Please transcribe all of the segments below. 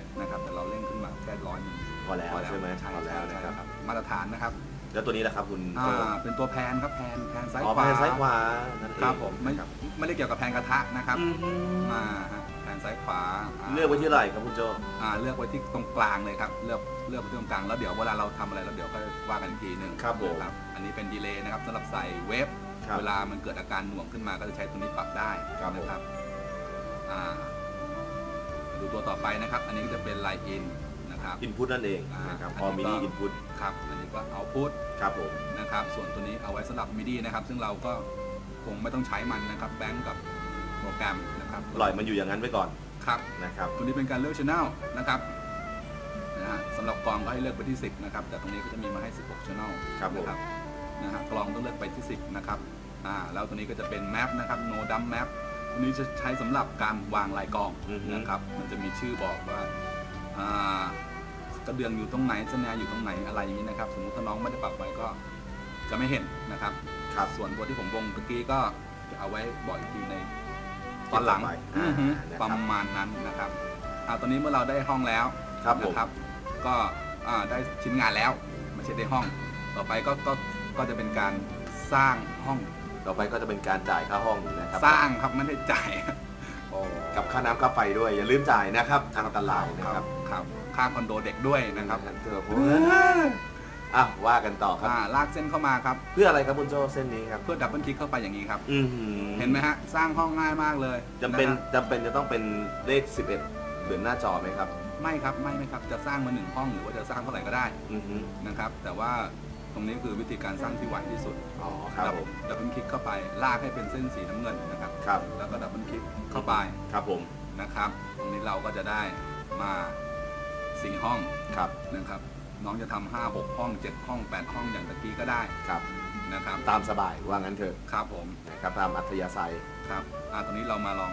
7 นะครับ แต่เราเร่งขึ้นมาแค่ร้อยนึงพอแล้วใช่ไหมใช่พอแล้วใช่นะครับครับมาตรฐานนะครับแล้วตัวนี้แหละครับคุณอ่าโจเป็นตัวแพนครับแพนแพนซ้ายอ๋อขวาแพนซ้ายขวานั่นเองครับผมไม่ครับไม่ได้เกี่ยวกับแพนกระทะนะครับอือฮึมาฮะแพนซ้ายขวาาเลือกไว้ที่ไหนครับคุณโจ อ่าเลือกไว้ที่ตรงกลางเลยครับเลือกเลือกไว้ที่ตรงกลางแล้วเดี๋ยวเวลาเราทำอะไรแล้วเดี๋ยวค่อยว่ากันอีกทีหนึ่งครับผมนะอันนี้เป็นดีเลย์นะครับสำหรับใส่เวฟครับเวลามันเกิดอาการหน่วงขึ้นมาก็จะใช้ตัวนี้ปรับได้ครับผม นะครับอ่ามา ดูตัวต่อไปนะครับ อันนี้ก็จะเป็นไลน์อินนะครับ อินพุตนั่นเองอ่านนะครับอันนี้พอมินิก็อินพุตครับอันนี้ก็เอาพุทครับผมนะครับส่วนตัวนี้เอาไว้สำหรับมิดีนะครับ ซึ่งเราก็คงไม่ต้องใช้มันนะครับแบงก์กับโปรแกรมนะครับปล่อยมันอยู่อย่างนั้นไว้ก่อนครับนะครับตัวนี้เป็นการเลือกช anel นะครับนะฮะสำหรับกลองก็ให้เลือกไปที่ 10 นะครับ แต่ตรงนี้ก็จะมีมาให้ 16 channel ครับผมนะครับนะฮะกลองต้องเลือกไปที่ 10 นะครับอ่าแล้วตัวนี้ก็จะเป็น map นะครับ no dump map ตั วนี้จะใช้สำหรับการวางลายกลองอือฮึ นะครับ มันจะมีชื่อบอกว่าอ่ากระเดืองอยู่ตรงไหนสแนร์อยู่ตรงไหนอะไรอย่างนี้นะครับ สมมติถ้าน้องไม่ได้ปรับไว้ก็จะไม่เห็นนะครับครับส่วนตัวที่ผมวงเมื่อกี้ก็จะเอาไว้บอกอีกทีในตอนหลังต่อไปอือฮึอ่านะครับ ประมาณนั้นนะครับอ่าตอนนี้เมื่อเราได้ห้องแล้ว ครับผม นะครับก็อ่าได้ชิ้นงานแล้วไม่ใช่ได้ห้อง ต่อไปก็ก็ก็จะเป็นการสร้างห้อง ต่อไปก็จะเป็นการจ่ายค่าห้องนะครับสร้างครับไม่ได้จ่ายโอ้กับค่าน้ำค่าไฟด้วย อย่าลืมจ่ายนะครับอันตรายนะครับครับค่าคอนโดเด็กด้วยนะครับเถอะผมอะว่ากันต่อครับอ่าลากเส้นเข้ามาครับ เพื่ออะไรครับคุณโจเส้นนี้ครับเพื่อดับเบิลคลิกเข้าไปอย่างนี้ครับอือเห็นไหมฮะสร้างห้องง่ายมากเลยจำเป็นนะฮะจำเป็นจะต้องเป็นเลข 11เหมือนหน้าจอไหมครับไม่ครับไม่ไม่ครับจะสร้างมาหนึ่งห้องหรือว่าจะสร้างเท่าไหร่ก็ได้อือฮึนะครับ แต่ว่า ตรงนี้คือวิธีการสร้างที่ไวที่สุดอ๋อครับผมดับเบิลคลิกเข้าไปลากให้เป็นเส้นสีน้ำเงินนะครับครับ แล้วก็ดับเบิลคลิกเข้าไปครับผมนะครับ ตรงนี้เราก็จะได้มาสี่ห้องครับนะครับ น้องจะทำห้าหกห้องเจ็ดห้องแปดห้องอย่างตะกี้ก็ได้ครับนะครับ ตามสบายว่างั้นเถอะครับผมนะครับตามอัธยาศัยครับอ่าตรงนี้เรามาลอง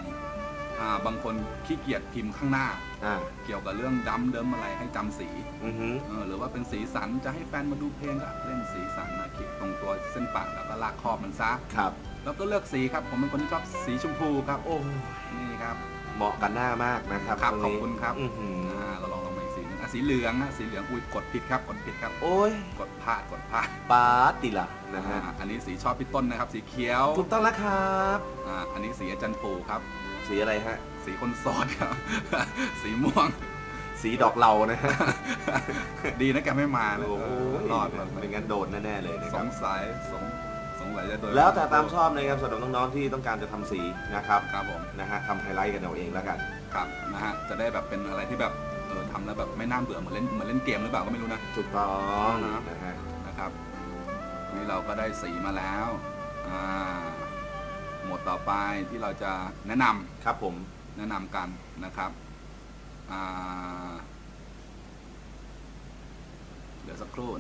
อ่าบางคนขี้เกียจพิมพ์ข้างหน้า อ่าเกี่ยวกับเรื่องดำเดิมอะไรให้จำสีอือฮึเออหรือว่าเป็นสีสันจะให้แฟนมาดูเพลงก็เล่นสีสันนะขีดตรงตัวเส้นปะแล้วก็ลากขอบมันซะครับ แล้วก็เลือกสีครับ ผมเป็นคนที่ชอบสีชมพูครับ โอ้นี่ครับ เหมาะกันหน้ามากนะครับครับตรงนี้ขอบคุณครับ อื้อหืออ่าเราลองลองมาอีกสีหนึงอะสีเหลืองนะสีเหลืองอุ้ยกดผิดครับกดผิดครับโอ้ยกดพลาดกดพลาดปาติละนะฮะอ่าอันนี้สีชอบพี่ต้นนะครับ สีเขียวถูกต้องแล้วครับ อ่าอันนี้สีอาจารย์ปู่ครับ สีอะไรฮะ สีคนโสดครับ สีม่วง สีดอกเหลานะฮะ ดีนะแกไม่มานะโอ้โหรอดรอดไม่งั้นโดนแน่ๆเลยนะสครังบสัยสงสงสัยจะโดนแล้วแต่ตามชอบนะครับสำหรับน้องๆที่ต้องการจะทำสีนะครับครับผม นะฮะทำไฮไลท์กันเอาเองแล้วกัน ครับนะฮะจะได้แบบเป็นอะไรที่แบบเออทำแล้วแบบไม่น่าเบื่อเหมือนเล่นเหมือนเล่นเกมหรือเปล่าก็ไม่รู้นะ ถูกต้องอ่าฮะนะฮะนะครับ นี่เราก็ได้สีมาแล้วอ่า หมวดต่อไปที่เราจะแนะนำครับผมแนะนำกันนะครับอ่าเดี๋ยวสักครู่นะ